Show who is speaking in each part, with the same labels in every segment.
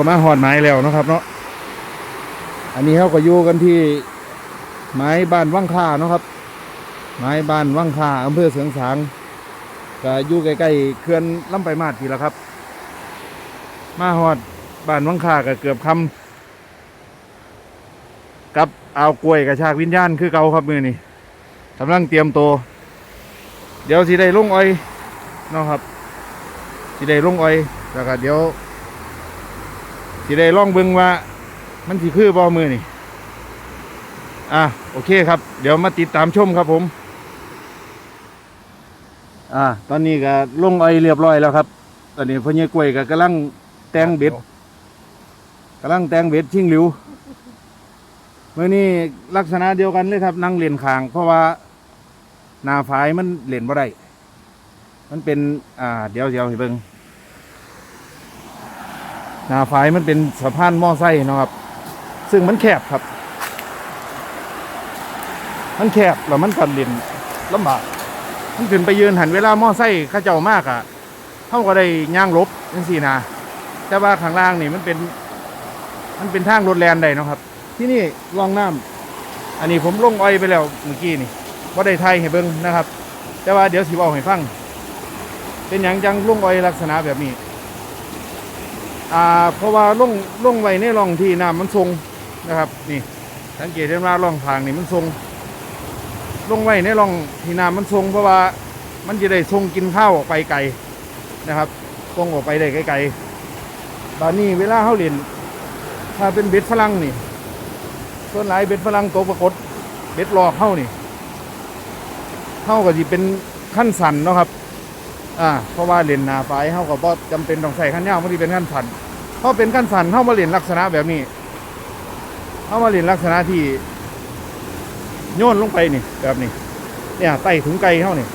Speaker 1: กับมาหอดไม้แล้วนะครับ เนาะอันนี้เขาก็อยู่กันที่ไม้บ้านว่างค่าเนาะครับ ไม้บ้านว่างค่าอำเภอเสืองสางก็อยู่ใกล้ๆเขื่อนลำไปลายมาดทีละครับ มาหอดบ้านว่างค่าก็เกือบคำกับเอากล้วยกับชากวิญญาณคือเก่าครับมือนี่กำลังเตรียมตัว เดี๋ยวสิได้ลงอ้อยเนาะครับสิได้ลงอ้อยแล้วก็เดี๋ยว สิได้ล่องเบิ่งว่า มันสิคือบ่มือนี่อะโอเคครับ เดี๋ยวมาติดตามชมครับผม อ่า ตอนนี้ก็ลงอ้อเรียบร้อยแล้วครับ ตอนนี้พ่อใหญ่กล้วยก็กำลังแตงเบ็ดกำลังแตงเบ็ดชิงหลิวเมื่อนี้ลักษณะเดียวกันเลยครับ นั่งเล่นคาง เพราะว่านาฝายมันเล่นบ่ได้มันเป็น อ่า เดี๋ยวเดี๋ยวให้เบิ่ง หนาฝายมันเป็นสะพานมอไซค์นะครับ ซึ่งมันแคบครับ มันแคบแล้วมันกันเลนลำบากมันขึ้นไปยืนหันเวลามอไซค์ข้าเจ้ามากอะเท่าก็ได้ย่างลบจังสี่นะแต่ว่าข้างล่างนี่มันเป็น มันเป็นทางรถแลนได้นะครับ ที่นี่ลองน้ำอันนี้ผมลงอ้อยไปแล้วเมื่อกี้นี่ว่าได้ไทยให้เบิ้งนะครับ แต่ว่าเดี๋ยวสิบอกให้ฟัง เป็นอย่างจังลงอ้อยลักษณะแบบนี้ อ่าเพราะว่าลงลงไว้ในร่องที่น้ำมันทรงนะครับ นี่สังเกตเห็นว่าร่องทางนี่มันทรงล่องไว้ในร่องที่น้ำมันทรงเพราะว่ามันจะได้ทรงกินข้าวออกไปไกลนะครับทรงออกไปได้ไกลๆตอนนี้เวลาเขาเล่นถ้าเป็นเบ็ดฝรั่งนี่ส่วนหลายเบ็ดฝรั่งตัวปรากฏเบ็ดหลอกเข้านี่เข้าก็จะเป็นขั้นสันเนาะครับ อ่าเพราะว่าเลนหนาไฟเข้าก็บ่จำเป็นต้องใส่ขั้นยาวมันที่เป็นขั้นสันเขาเป็นขั้นสันเข้ามาเล่นลักษณะแบบนี้เข้ามาเล่นลักษณะที่โยนลงไปนี่แบบนี้ เนี่ยไต่ถุงไก่เท่านี่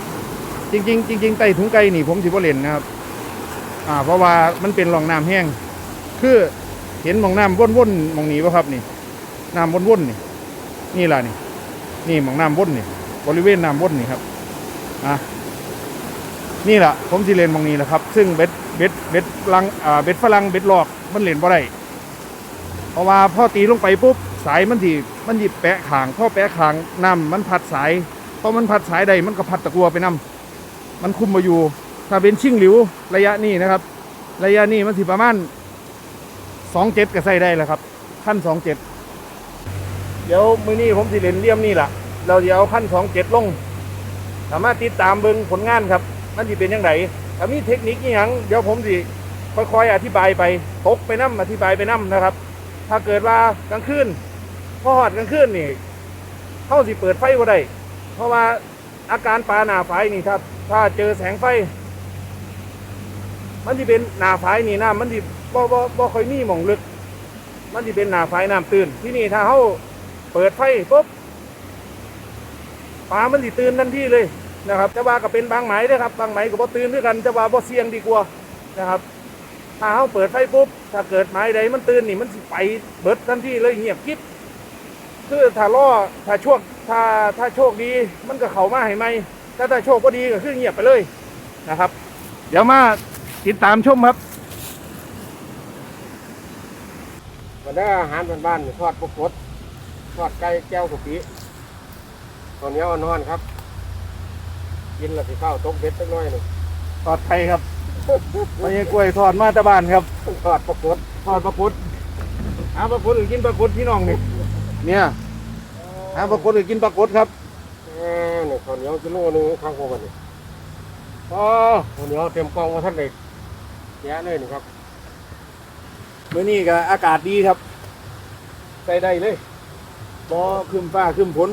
Speaker 1: จริงๆจริงๆไต่ถุงไก่นี่ผมสิบ่เล่นนะครับ อ่า เพราะว่ามันเป็นรองน้ำแห้ง คือเห็นมองน้ำวนๆมองนี้ป่ะครับนี่น้ำวนๆนี่ นี่ล่ะนี่ นี่มองน้ำวนนี่ บริเวณน้ำวนนี่ครับ อะ นี่แหละผมสิเลนหมองนี้แหละครับ ซึ่งเบ็ดเบ็ดเบ็ดฝรังอ่าเบ็ดฝรั่งเบ็ดหลอกมันเล่นบ่ได้เพราะว่าพอตีลงไปปุ๊บสายมันทีมันหยิบแปะขางพอแปะขางน้ำมันพัดสายพอมันพัดสายใดมันก็พัดตะกัวไปน้ำมันคุมมาอยู่ ถ้าเป็นชิ่งหลิวระยะนี้นะครับ ระยะนี้มันสิประมาณสองเจ็ดก็ใส่ได้แล้วครับขั้นสองเจ็ดเดี๋ยวมือนี้ผมสิเลนเลี่ยมนี่แหละเราเดี๋ยวขั้นสองเจ็ดลง สามารถติดตามเบิ่งผลงานครับ มันจะเป็นยังไงถ้ามีเทคนิคอหยังเดี๋ยวผมสิค่อยๆอธิบายไปตกไปน้ำอธิบายไปน้ำนะครับ ถ้าเกิดว่ากลางคืนพอหอดกลางคืนนี่เข้าสิเปิดไฟบ่ได้เพราะว่าอาการปลาหนาไฟนี่ถ้าถ้าเจอแสงไฟ มันจะเป็นหนาไฟนี่น้ำมันจะบ่บ่บ่ค่อยมีหม่องลึก มันจะเป็นหนาไฟน้ำตื่น ที่นี่ถ้าเขาเปิดไฟปุ๊บปลามันจะตื่นทันทีเลย นะครับจะว่าก็เป็นบางไหมเด้ครับบางไหมก็บ่ตื่นด้วยกันจะว่าบ่เสี่ยงดีกว่านะครับถ้าเขาเปิดไฟปุ๊บถ้าเกิดไม้ใดมันตื่นนี่มันสิไปเบิดทันทีเลยเงียบกิ๊บคือถ้าล่อถ้าโชคถ้าถ้าโชคดีมันก็เข้ามาให้ไหมถ้าถ้าโชคก็ดีก็คือเงียบไปเลยนะครับ เดี๋ยวมาติดตามชมครับ
Speaker 2: วันนี้อาหารบ้านๆทอดปลากดทอดไก่แก้วกะปิตอนนี้อ่อนๆครับ กินแล้วสิข้าวตกเบ็ดสักหน้อยหนึ่ง
Speaker 1: ทอดไข่ครับไม่ใช่กล้วยทอดมาแตะบานครับ
Speaker 2: ทอดปลากด
Speaker 1: ทอดปลากุดหาปลากุดหรือกินปลากุดพี่น้องนี่เนี่ยหาปลากุดหรือกินปลากุดครับ
Speaker 2: เอ้อนี่ข้าวเหนียวกิโลหนึงข้างพวกมันนี่
Speaker 1: อ๋อ
Speaker 2: ข้าวเหนียวเต็มกล่องมาท่านเลยแกะเลยนี่ครับ
Speaker 1: มื้อนี้ก็อากาศดีครับใส่ได้เลยบ่ขึ้นฟ้าขึ้นฝน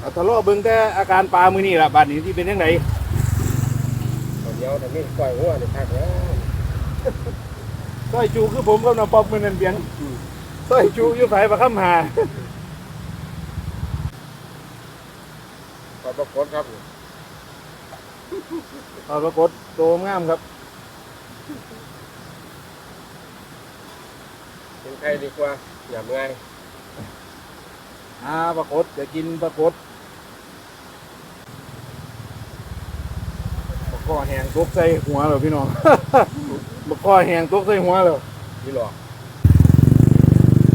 Speaker 1: เอาทะเลาะเบิ่งแต่อาการปลามื้อนี้ล่ะบาดนี้ที่เป็นยังไง
Speaker 2: ข้าวเหนียวแต่ไม่ก่อยหัวนี่คักแล้ว
Speaker 1: ซอยจูคือผมกับน้าป๊อบมื้อนั้นเบียงซอยจูอยู่ไผประคำหา
Speaker 2: ทอดปลากดครับ
Speaker 1: เอาปรากฏโตงามครับ
Speaker 2: กินไข่ดีกว่าอย่าเมื่อย
Speaker 1: หาปรากฏจะกินปรากฏบก้อแหงตกใส่หัวเลยพี่น้องบก้อแหงตกใส่หัวเลย
Speaker 2: พี่หลอก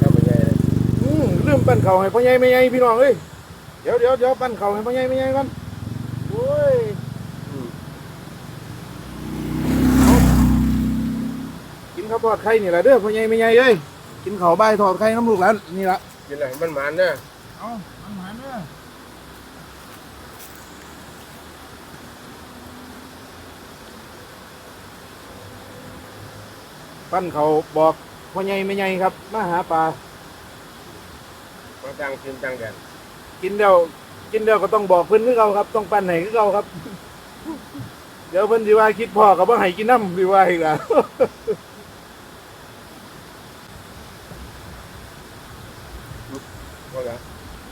Speaker 2: ข้าไปใหญ่ลย
Speaker 1: อืมลืมปั้นเขาให้พ่อใหญ่ไม่ใหญ่พี่น้องเอ้ยเดี๋ยวเดี๋ยวเดี๋ยวปั้นเขาให้พ่อใหญ่ไม่ใหญ่กันโอ้ยกินข้าวทอดไข่นี่แหละเด้อพ่อใหญ่ไม่ใหญ่เอ้ยกินข้าวใบทอดไข่น้ำลูกแล้วนี่ละ
Speaker 2: กินอะไรมันหวานเนี่ย
Speaker 1: เอามันหานเด้อปั้นเขาบอกพ่อใหญ่แม่ใหญ่ครับ มาหาปลา
Speaker 2: มาจังกินจังแดด
Speaker 1: กินเดียวกินเดียวก็ต้องบอกเพิ่นคือเขาครับ ต้องปั้นให้คือเขาครับ เดี๋ยวเพิ่นสิว่าคิดพ่อกับว่าให้กินน้ำสิว่าอีกแล้ว
Speaker 2: ว่าไง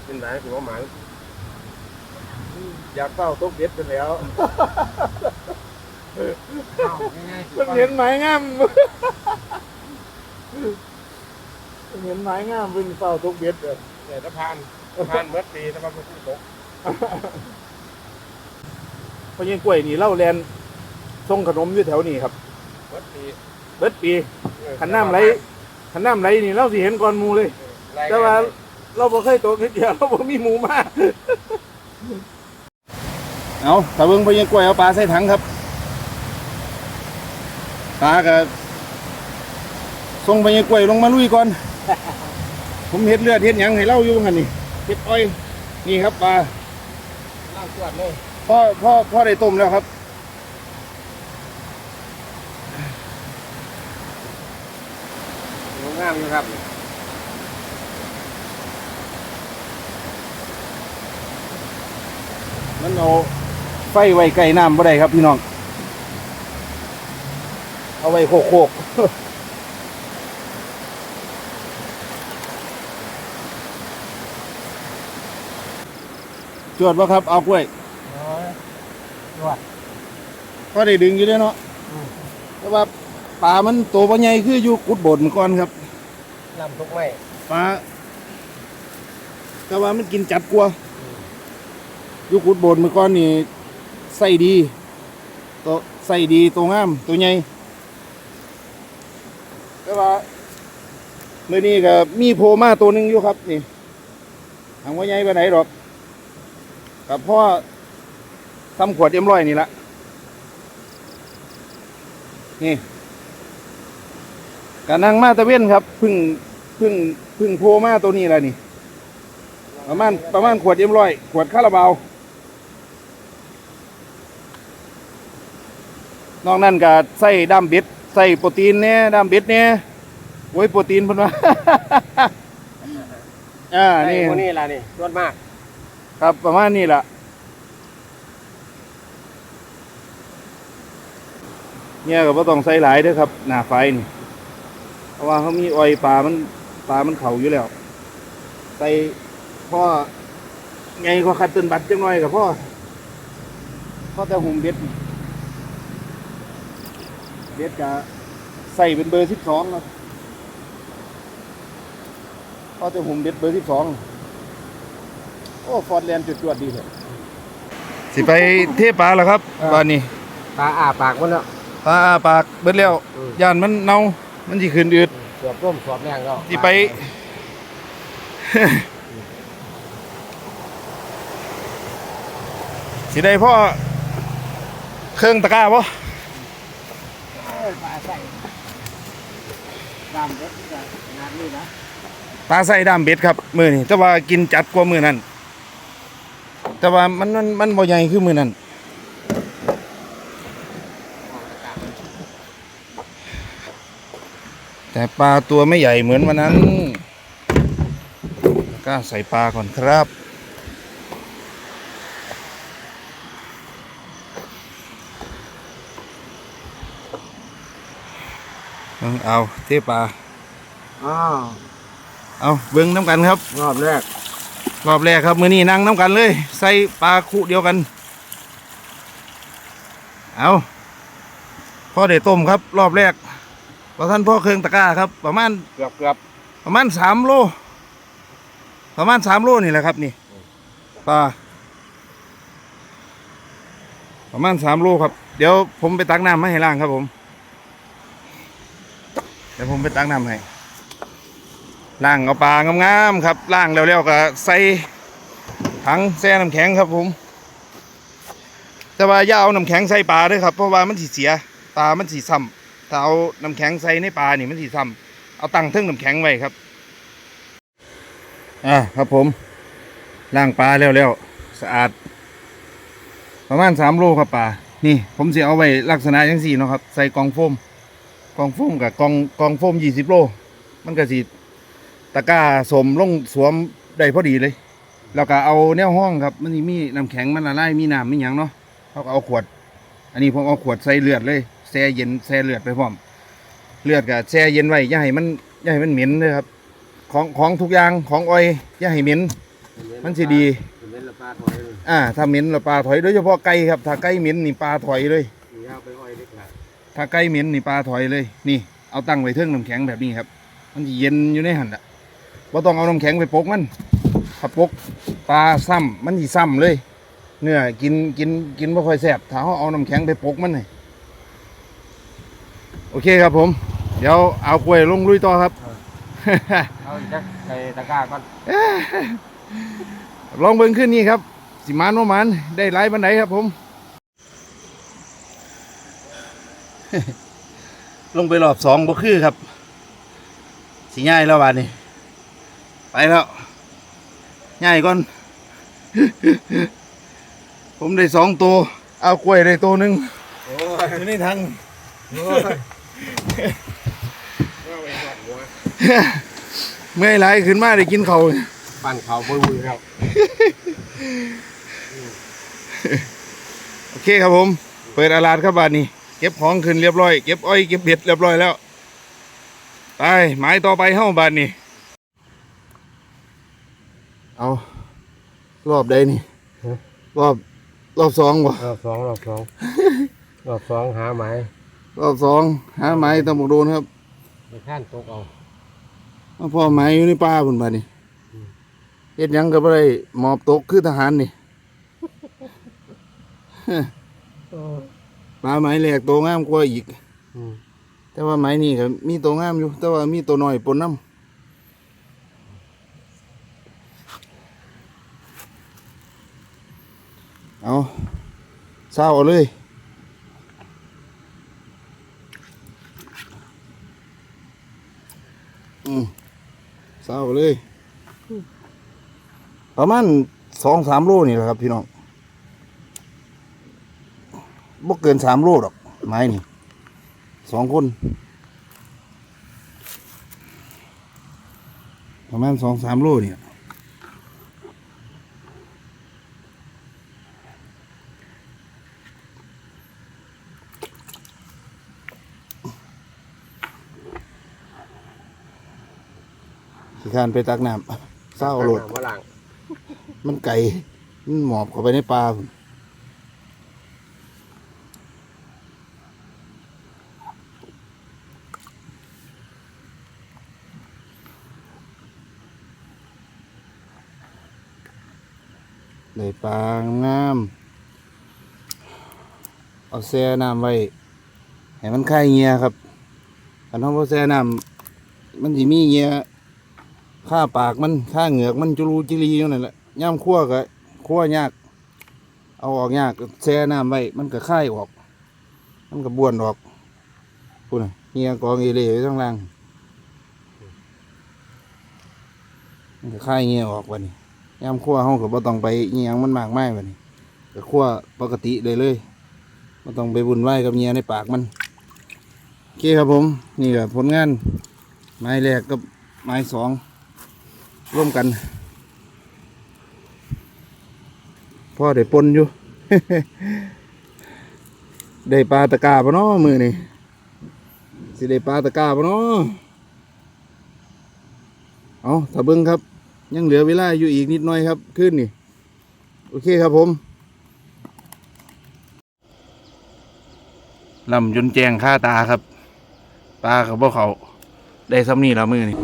Speaker 2: กินไหนถือว่าหมัน
Speaker 1: อยากเฝ้าตกเบ็ดกันแล้ว
Speaker 2: อ้าวง่ายๆ
Speaker 1: เพิ่นเห็นหมายงามเพิ่นเห็นหมายงามเพิ่นเฝ้าตกเบ็ดเด้อ
Speaker 2: เนี่ยสะพานสะพานเบิดปีสะพานผู้ตก
Speaker 1: เพราะยังกล้วยนี่เล่าแลนส่งขนมอยู่แถวนี้ครับ
Speaker 2: เบิดปี
Speaker 1: เบิดปีขันน้ำไหลขันน้ำไหลนี่เราสิเห็นก่อนหมูเลย แต่ว่า เราบ่เคยตกนิดเดียวเราบ่มีหมูมาเอาถ้าเบิ่งพยังกล้วยเอาปลาใส่ถังครับปลาก็ส่งพยังกล้วยลงมาลุยก่อน ผมเฮ็ดเลือดเฮ็ดหยังให้เล่าอยู่หั่นนี่เฮ็ดอ้อยนี่ครับปลา
Speaker 2: ล่างตรวจเลย
Speaker 1: พ่อพ่อพ่อได้ต้มแล้วครับ
Speaker 2: งามอยู่ครับ
Speaker 1: มันเอาไฟไว้ใกล้น้ำบ่ได้ครับพี่น้อง เอาไว้โคกโคกจวดวะครับ เอากล้วย
Speaker 2: ตรวจ
Speaker 1: ก็ได้ดึงอยู่เด้อเนาะ
Speaker 2: อืม
Speaker 1: แต่ว่าปลามันโตบ่ใหญ่คืออยู่กุดโบดมันก่อนครับ
Speaker 2: ลำทุกไม้
Speaker 1: ปลาแต่ว่ามันกินจัดกว่าอ ยู่กุดบดมันก่อนนี่ใส่ดีตัวใส่ดีตัวงามตัวใหญ่แต่ว่าเมื่อนี้ก็มีโผล่มาตัวหนึงอยู่ครับนี่ทางว่าใหญ่ไปไหนหรอกกับพ่อทำขวดเอ็มร้อยนี่ละนี่กานั่งมาตะเว้นครับพึ่งพึ่งพึ่งโผล่มาตัวนี้แหละนี่ ประมาณประมาณขวดเอ็มร้อยขวดคาราบาว นอกนั้นก็ใส่ดำเบ็ดใส่โปรตีนเนี่ยดำเบ็ดเนี่ยโอ้ยโปรตีนเพิ่นว่า อ่า
Speaker 2: นี่
Speaker 1: นี่
Speaker 2: คนนี้ล่ะนี่ตรวจมาก
Speaker 1: ครับประมาณนี้แหละเนี่ยก็บ่ต้องใส่หลายเด้อครับหน้าไฟนี่เพราะว่าเขามีออยปลามันปลามันเข่าอยู่แล้ว ใส่พ่อไงก็คัดต้นบัตรจังหน่อยกับพ่อพ่อแต่หุ่มเบ็ดนี่ เบ็ดจะใส่เป็นเบอร์สิบสองครับพ่อแต่หุ่มเบ็ดเบอร์สิบสองโอ้ฟอร์ดแลนด์จุดจวดดีเลย สิไปเทปลาแล้วครับบ้านนี้
Speaker 2: ตาอาปากมันแล้ว
Speaker 1: ปลาอ้าปากเบิดแล้ว
Speaker 2: อืม
Speaker 1: ย่านมันเน่ามันสิขึ้นอืด
Speaker 2: สวบร่มสวบแรงแล้ว
Speaker 1: สิไป สิได้พ่อเครื่องตะกร้าปะ
Speaker 2: ปลาใส่ ดำเล็กขนาดนี้นะ
Speaker 1: ปลาใส่ดามเบ็ดครับมือนี่แต่ว่ากินจัดกว่ามือนั้นแต่ว่ามันมันมันบ่ใหญ่คือมือนั้นแต่ปลาตัวไม่ใหญ่เหมือนวันนั้นก็ใส่ปลาก่อนครับ เอาเอาเทปลา
Speaker 2: อ้าว
Speaker 1: เอาเบิ้งน้ำกันครับ
Speaker 2: รอบแรก
Speaker 1: รอบแรกครับมือนี้นั่งน้ำกันเลย ใส่ปลาคู่เดียวกัน เอาพ่อเดต้มครับ รอบแรกพอท่านพ่อเครื่องตะกร้าครับ ประมาณ
Speaker 2: เกือบเกือบ
Speaker 1: ประมาณสามโล ประมาณสามโลนี่แหละครับนี่ปลาประมาณสามโลครับ เดี๋ยวผมไปตักน้ำมาให้ล่างครับผมเดี๋ยวผมไปตักน้ำให้ล่างเอาปลางามๆครับล่างแล้วๆก็ใส่ถังแช่น้ำแข็งครับผม แต่ว่าอย่าเอาน้ำแข็งใส่ปลาด้วยครับเพราะว่ามันสิเสียปลามันสิซ้ำถ้าเอาน้ำแข็งใส่ในปลานี่มันสิซ้ำเอาตั้งเทึ่งน้ำแข็งไว้ครับอ่าครับผมล่างปลาแล้วๆสะอาด ประมาณสามโลครับปลานี่ผมสิเอาไว้ลักษณะอย่างสี่เนาะครับ ใส่กองโฟม กล่องโฟมกับกล่องกล่องโฟมยี่สิบโล มันก็สิตะกร้าสมลงสวมได้พอดีเลย แล้วก็เอาแนวห้องครับ มันสิมีน้ำแข็งมันละลายมีน้ำมีหยังเนาะเขาก็เอาขวด อันนี้ผมเอาขวดใส่เลือดเลยแช่เย็นแช่เลือดไปพร้อม เลือดกับแช่เย็นไว้อย่าให้มันอย่าให้มันเหม็นเลยครับ ของของทุกอย่างของอ้อยอย่าให้เหม็น มันสิดี
Speaker 2: เม็ดละปลาถอยเลย
Speaker 1: อ่าถ้าเหม็นเราปลาถอยโดยเฉพาะไก่ครับถ้าไก่เหม็นนี่ปลาถอยเลย
Speaker 2: ยาวไป อ้อยเล็กละ
Speaker 1: ถ้าไก่เหม็นนี่ปลาถอยเลย นี่ เอาตั้งไว้เทิงน้ำแข็งแบบนี้ครับ มันสิเย็นอยู่ในหันอะบ่ต้องเอาน้ำแข็งไปปกมันถ้าปกปลาซ้ำมันสิซ้ำเลย เนื้อกินกินกินไม่ค่อยแซ่บถ้าเขาเอาน้ำแข็งไปปกมันเลยโอเคครับผม เดี๋ยวเอากล้วยลงลุยต่อครับ
Speaker 2: เอาจักใส่ตะกร้าก่อน
Speaker 1: ลองเบิ่งขึ้นนี่ครับ สิมานว่ามันได้หลายบันไดครับผม ลงไปรอบสองบ่คือครับสิง่ายแล้วบาดนี้ ไปแล้วง่ายก่อน ผมได้สองตัว เอากล้วยได้ตัวหนึ่ง
Speaker 2: โอ้ย
Speaker 1: อยู่ในทาง
Speaker 2: โอ้ยเอาไปหอดหัว
Speaker 1: เมื่อยไหลายขึ้นมาได้กินเขาว
Speaker 2: ปั่นเขาบุยๆครับ
Speaker 1: โอเคครับผม เปิดอาลาดครับบาดนี้ เก็บของขึ้นเรียบร้อย เก็บอ้อยเก็บเบ็ดเรียบร้อยแล้วไปหมายต่อไปเฮ้าบาดนี้เอารอบใดนี่
Speaker 2: ฮะ
Speaker 1: รอบรอบสองบ่
Speaker 2: รอบสองรอบสอง รอบสองหาไม้
Speaker 1: รอบสองหาไม้ตะบกโดนครับ
Speaker 2: ไปข้านตกเอา
Speaker 1: มาพ่อไม้อยู่ในป่าพุ่นบาดนี้เฮ็ดหยังกับอะไรหมอบตกคือทหารนี่ ปลาไม้แหลกตัวงามกว่าอีก
Speaker 2: อืม
Speaker 1: แต่ว่าไม้นี่ก็มีตัวงามอยู่ แต่ว่ามีตัวน้อยปนน้ำเอาเศร้าเอาเลยอืมเศร้าเอาเลย ประมาณสองสามโลนี่แหละครับพี่น้อง บ่เกินสามโลหรอก ไม้นี่สองคนประมาณสองสามโลเนี่ยขี้ขานไปตักน้ำเศร้าโหลด
Speaker 2: มาหลัง
Speaker 1: มันไก่มันหมอบเข้าไปในปลาพุ่น ได้ปลางามเอาแช่น้ำไว้ให้มันคลายเงียครับอันนั้นพอแช่น้ำมันสิมีเงียค่าปากมันค่าเหงือกมันจุรูจิรีอยู่นั่นแหละย่ำคั่วก็คั่วยาก เอาออกยากแช่น้ำไว้มันก็คลายออก มันก็บ้วนออกพูดน่เงียกองเอเล่ไว้ข้งล่างมันก็คลายเงียออกวันนี้ ยามคั่วห้องก็บ่ต้องไปเงียงมันมากมายวันนี้ก็คั่วปกติเลยเลยบ่ต้องไปบุญไหวายกับเงียในปากมันโอเคครับผม นี่ก็ผลงาน ไม้แรกกับไม้สองร่วมกันพ่อได้ปนอยู่ ได้ปลาตะกร้าปะเนาะมือนี่สิได้ปลาตะกร้าปะเนาะเอาถ้าเบิ้งครับ ยังเหลือเวลาอยู่อีกนิดหน่อยครับ ขึ้นนี่ โอเคครับผมลำจนแจงค่าตาครับ ตากับพวกเขาได้ซ้ำนี่แล้วมือนี่